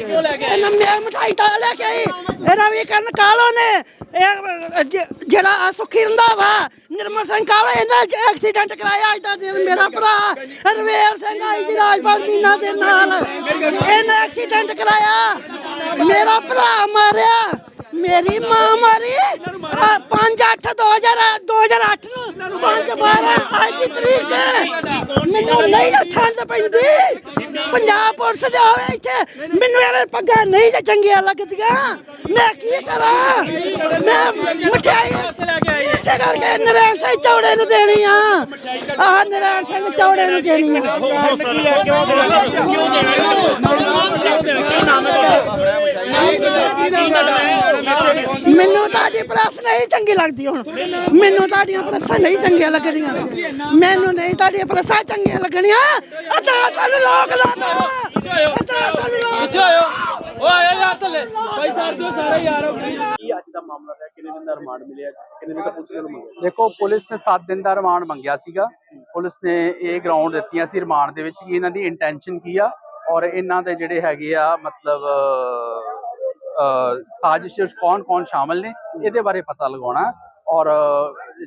ਇਹਨਾਂ ਮੈਂ ਮਠਾਈ ਤਾਂ ਲੈ ਕੇ ਆਈ। ਇਹਨਾਂ ਵੀ ਕਰਨ ਕਾਲੋ ਨੇ? ਇਹ ਜ- ਜਿਹੜਾ ਆਹ ਸੁੱਖੀ ਰੰਧਾਵਾ, ਨਿਰਮਲ ਸਿੰਘ ਕਾਲੋ ਇਹਨਾਂ ਐਕਸੀਡੈਂਟ ਕਰਾਇਆ? ਅੱਜ ਦਾ ਦਿਨ ਮੇਰਾ ਭਰਾ, ਰਵੇਲ ਸਿੰਘ ਆਈ ਜੀ ਰਾਜਪਾਲ ਮੀਨਾ ਦੇ ਨਾਲ। ਇਹਨੇ ਐਕਸੀਡੈਂਟ ਕਰਾਇਆ। ਮੇਰਾ ਭਰਾ ਮਾਰਿਆ। ਮੇਰੀ ਮਾਂ ਮਾਰੀ। 5 8 2000 2008 ਨੂੰ। 5 12 ਅੱਜ ਦੀ ਤਰੀਕ। ਹੈ। ਮੈਨੂੰ ਨਹੀਂ ਠੰਡ ਪੈਂਦੀ। ਪੰਜਾਬ ਪੁਲਿਸ ਦੇ ਆਵੇ ਇੱਥੇ। ਮੈਨੂੰ ਇਹਨੇ ਪੱਗਾਂ ਨਹੀਂ ਜੇ ਚੰਗੀਆਂ ਲੱਗਦੀਆਂ। ਮੈਂ ਕੀ ਕਰਾਂ? ਮੈਂ ਮਠਿਆਈ ਇਸੇ ਕਰਕੇ ਨਰੈਣ ਸਿੰਘ ਚੌੜੇ ਨੂੰ ਦੇਣੀ ਆ। ਆਹ ਨਰੈਣ ਸਿੰਘ ਚੌੜੇ ਨੂੰ ਦੇਣੀ ਆ। ਮੈਨੂੰ ਤੁਹਾਡੀ ਪ੍ਰੈਸ ਨਹੀਂ ਚੰਗੀ ਲੱਗਦੀ ਹੁਣ। ਮੈਨੂੰ ਤੁਹਾਡੀਆਂ ਪ੍ਰੈਸਾਂ ਨਹੀਂ ਚੰਗੀਆਂ ਲੱਗਦੀਆਂ। ਮੈਨੂੰ ਨਹੀਂ ਤੁਹਾਡੀਆਂ ਪ੍ਰੈਸਾਂ ਚੰਗੀਆਂ ਲੱਗਣੀਆਂ। ਅਤਾ ਤੁਹਾਨੂੰ ਲੋਕ ਲਾ ਦੋ। ਅਤਾ ਤੁਹਾਨੂੰ ਲੋਕ ਪਿੱਛੇ ਆਇਓ। ਓ ਆਇਆ ਯਾਰ ਥੱਲੇ ਭਾਈ ਸਾਰ ਦਿਓ ਸਾਰੇ ਯਾਰ। ਕੀ ਅੱਜ ਦਾ ਮਾਮਲਾ ਹੈ ਕਿੰਨੇ ਦਿਨ ਦਾ ਰਿਮਾਂਡ ਮਿਲਿਆ? ਕਿੰਨੇ ਦਿਨ ਦਾ ਪੁਲਿਸ ਨੂੰ ਮੰਗਿਆ ਦੇਖੋ ਪੁਲਿਸ ਨੇ 7 ਦਿਨ ਦਾ ਰਿਮਾਂਡ ਮੰਗਿਆ ਸੀਗਾ। ਪੁਲਿਸ ਨੇ ਇਹ ਗਰਾਊਂਡ ਦਿੱਤੀਆਂ ਸੀ ਰਿਮਾਂਡ ਦੇ ਵਿੱਚ ਕਿ ਇਹਨਾਂ ਦੀ ਇੰਟੈਂਸ਼ਨ ਕੀ ਆ ਔਰ ਇਹਨਾਂ ਦੇ ਜਿਹੜੇ ਹੈਗੇ ਆ ਮਤਲਬ ਸਾਜ਼ਿਸ਼ ਵਿੱਚ ਕੌਣ ਕੌਣ ਸ਼ਾਮਲ ਨੇ ਇਹਦੇ ਬਾਰੇ ਪਤਾ ਲਗਾਉਣਾ। ਔਰ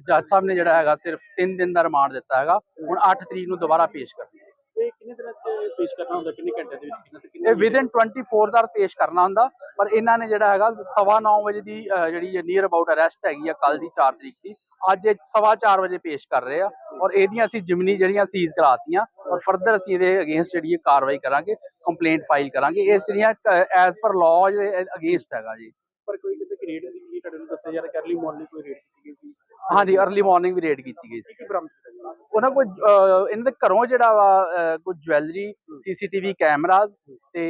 ਜੱਜ ਸਾਹਿਬ ਨੇ ਜਿਹੜਾ ਹੈਗਾ ਸਿਰਫ 3 ਦਿਨ ਦਾ ਰਿਮਾਂਡ ਦਿੱਤਾ ਹੈਗਾ। ਹੁਣ 8 ਤਰੀਕ ਨੂੰ ਦੁਬਾਰਾ ਪੇਸ਼ ਕਰਨਾ ਇਹ ਕਿੰਨੇ ਦਿਨਾਂ ਚ ਪੇਸ਼ ਕਰਨਾ ਹੁੰਦਾ? ਕਿੰਨੇ ਘੰਟੇ ਦੇ ਵਿੱਚ ਕਿੰਨੇ ਤੇ ਕਿੰਨੇ ਇਹ ਵਿਦਨ 24 ਦਾ ਪੇਸ਼ ਕਰਨਾ ਹੁੰਦਾ। ਪਰ ਇਹਨਾਂ ਨੇ ਜਿਹੜਾ ਹੈਗਾ ਸਵਾ ਨੌ ਵਜੇ ਦੀ ਜਿਹੜੀ ਨੀਅਰ ਅਬਾਊਟ ਅਰੈਸਟ ਹੈਗੀ ਆ ਕੱਲ ਦੀ 4 ਤਰੀਕ ਦੀ। ਅੱਜ ਇਹ ਸਵਾ ਚਾਰ ਵਜੇ ਪੇਸ਼ ਕਰ ਰਹੇ ਆ। ਔਰ ਇਹਦੀਆਂ ਅਸੀਂ ਜਿਮਨੀ ਜਿਹੜੀਆਂ ਸੀਜ਼ ਕਰਾਤੀਆਂ। ਔਰ ਫਰਦਰ ਅਸੀਂ ਇਹਦੇ ਅਗੇਂਸਟ ਜਿਹੜੀ ਕਾਰਵਾਈ ਕਰਾਂਗੇ ਕੰਪਲੇਂਟ ਫਾਈਲ ਕਰਾਂਗੇ ਇਹ ਜਿਹੜੀਆਂ ਐਜ਼ ਪਰ ਲਾਅ ਅਗੇਂਸਟ ਹੈਗਾ ਜੀ। ਪਰ ਕੋਈ ਕਿਤੇ ਗ੍ਰੇਡ ਦੀ ਕੀ ਤੁਹਾਡੇ ਨੂੰ ਦੱਸਿਆ ਜਾ ਰਿਹਾ ਕਰਲੀ ਮਾਰਨਿੰਗ ਕੋਈ ਰੇਟ ਕੀਤੀ ਗਈ ਸੀ ਹਾਂਜੀ ਅਰਲੀ ਮਾਰਨਿੰਗ ਵੀ ਰੇਡ ਕੀਤੀ ਗਈ ਸੀ ਉਹਨਾਂ ਕੋਲ ਇਹਨਾਂ ਦੇ ਘਰੋਂ ਜਿਹੜਾ ਵਾ ਕੁਝ ਜਵੈਲਰੀ ਸੀਸੀਟੀਵੀ ਕੈਮਰਾਜ਼ ਤੇ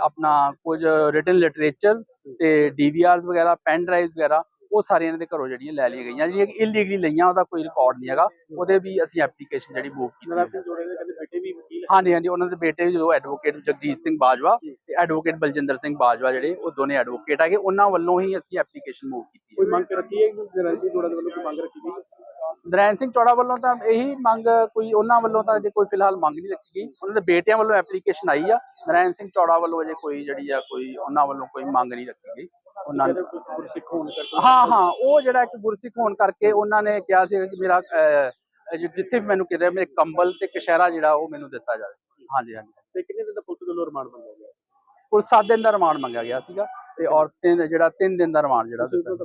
ਆਪਣਾ ਕੁਝ ਰਿਟਨ ਲਿਟਰੇਚਰ ਤੇ ਡੀਵੀਆਰਸ ਵਗੈਰਾ ਪੈਨ ਡਰਾਈਵ ਵਗੈਰਾ ਉਹ ਸਾਰੀਆਂ ਇਹਨਾਂ ਦੇ ਘਰੋਂ ਜਿਹੜੀਆਂ ਲੈ ਲਈਆਂ ਗਈਆਂ ਜਿਹੜੀਆਂ ਇਲੀਗਲੀ ਲਈਆਂ ਉਹਦਾ ਕੋਈ ਰਿਕਾਰਡ ਨਹੀਂ ਹੈਗਾ। ਉਹਦੇ ਵੀ ਅਸੀਂ ਐਪਲੀਕੇਸ਼ਨ ਜਿਹੜੀ ਮੂਵ ਕੀਤੀ ਹੈ। ਵੀ ਹਾਂਜੀ ਹਾਂਜੀ ਉਹਨਾਂ ਦੇ ਬੇਟੇ ਜੋ ਐਡਵੋਕੇਟ ਜਗਜੀਤ ਸਿੰਘ ਬਾਜਵਾ ਤੇ ਐਡਵੋਕੇਟ ਬਲਜਿੰਦਰ ਸਿੰਘ ਬਾਜਵਾ ਜਿਹੜੇ ਉਹ ਦੋਨੇ ਐਡਵੋਕੇਟ ਹੈਗੇ। ਉਹਨਾਂ ਵੱਲੋਂ ਹੀ ਅਸੀਂ ਐਪਲੀਕੇਸ਼ਨ ਮੂਵ ਕੀਤੀ ਕੋਈ ਮੰਗ ਰੱਖੀ ਹੈ ਕਿ ਨਰਾਜ ਸਿੰਘ ਜੋੜੇ ਦੇ ਵੱਲੋਂ ਕੋਈ ਮੰਗ ਰੱਖੀ ਗਈ? ਨਰੈਣ ਸਿੰਘ ਚੌੜਾ ਵੱਲੋਂ ਤਾਂ ਇਹੀ ਮੰਗ ਕੋਈ ਉਹਨਾਂ ਵੱਲੋਂ ਤਾਂ ਅਜੇ ਕੋਈ ਫਿਲਹਾਲ ਮੰਗ ਨਹੀਂ ਰੱਖੀ ਗਈ। ਉਹਨਾਂ ਦੇ ਬੇਟਿਆਂ ਵੱਲੋਂ ਐਪਲੀਕੇਸ਼ਨ ਆਈ ਆ। ਨਰੈਣ ਸਿੰਘ ਚੌੜਾ ਵੱਲੋਂ ਅਜੇ ਕੋਈ ਜਿਹੜੀ ਆ ਕੋਈ ਉਹਨਾਂ ਵੱਲੋਂ ਕੋਈ ਮੰਗ ਨਹੀਂ ਰੱਖੀ ਗਈ। ਉਹਨਾਂ ਨੇ। ਕਹਿੰਦੇ ਕੋਈ ਸਿੱਖ ਹੋਣ ਕਰਕੇ ਹਾਂ ਹਾਂ ਉਹ ਜਿਹੜਾ ਇੱਕ ਗੁਰਸਿੱਖ ਹੋਣ ਕਰਕੇ ਉਹਨਾਂ ਨੇ ਕਿਹਾ ਸੀ ਕਿ ਮੇਰਾ ਜਿੱਥੇ ਵੀ ਮੈਨੂੰ ਕਿਤੇ ਮੇਰੇ ਕੰਬਲ ਤੇ ਕਸ਼ਹਿਰਾ ਜਿਹੜਾ ਉਹ ਮੈਨੂੰ ਦਿੱਤਾ ਜਾਵੇ। ਹਾਂਜੀ ਹਾਂਜੀ। ਤੇ ਕਿੰਨੇ ਦਿਨ ਦਾ ਪੁਲਿਸ ਵੱਲੋਂ ਰਿਮਾਂਡ ਮੰਗਿਆ ਗਿਆ? ਕੁੱਲ 7 ਦਿਨ ਦਾ ਰਿਮਾਂਡ ਮੰਗਿਆ ਗਿਆ ਸੀਗਾ ਤੇ ਔਰ ਤਿੰਨ ਜਿਹੜਾ 3 ਦਿਨ ਦਾ ਰਿਮਾਂਡ ਜਿਹੜਾ ਦਿੱਤਾ।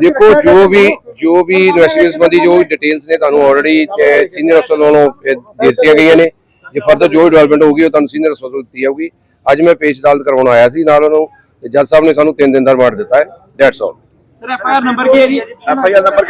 ਦੇਖੋ ਜੋ ਵੀ ਜੋ ਵੀ ਇਨਵੈਸਟੀਗੇਸ਼ਨ ਸੰਬੰਧੀ ਜੋ ਡਿਟੇਲਸ ਨੇ ਤੁਹਾਨੂੰ ਆਲਰੇਡੀ ਸੀਨੀਅਰ ਅਫਸਰ ਵੱਲੋਂ ਦਿੱਤੀਆਂ ਗਈਆਂ ਨੇ। ਜੇ ਫਰਦਰ ਜੋ ਡਿਵੈਲਪਮੈਂਟ ਹੋਊਗੀ ਉਹ ਤੁਹਾਨੂੰ ਸੀਨੀਅਰ ਅਫਸਰ ਵੱਲੋਂ ਦਿੱਤੀ ਜਾਊਗੀ। ਅੱਜ ਮੈਂ ਪੇਸ਼ ਅਦਾਲਤ ਕਰਵਾਉਣ ਆਇਆ ਸੀ ਨਾਲ ਉਹਨੂੰ ਜੱਜ ਸਾਹਿਬ ਨੇ ਸਾਨੂੰ 3 ਦਿਨ ਦਾ ਰਿਮਾਂਡ ਦਿੱਤਾ ਹੈ। That's all sir F I number ਕੀ ਹੈ ਜੀ? F I number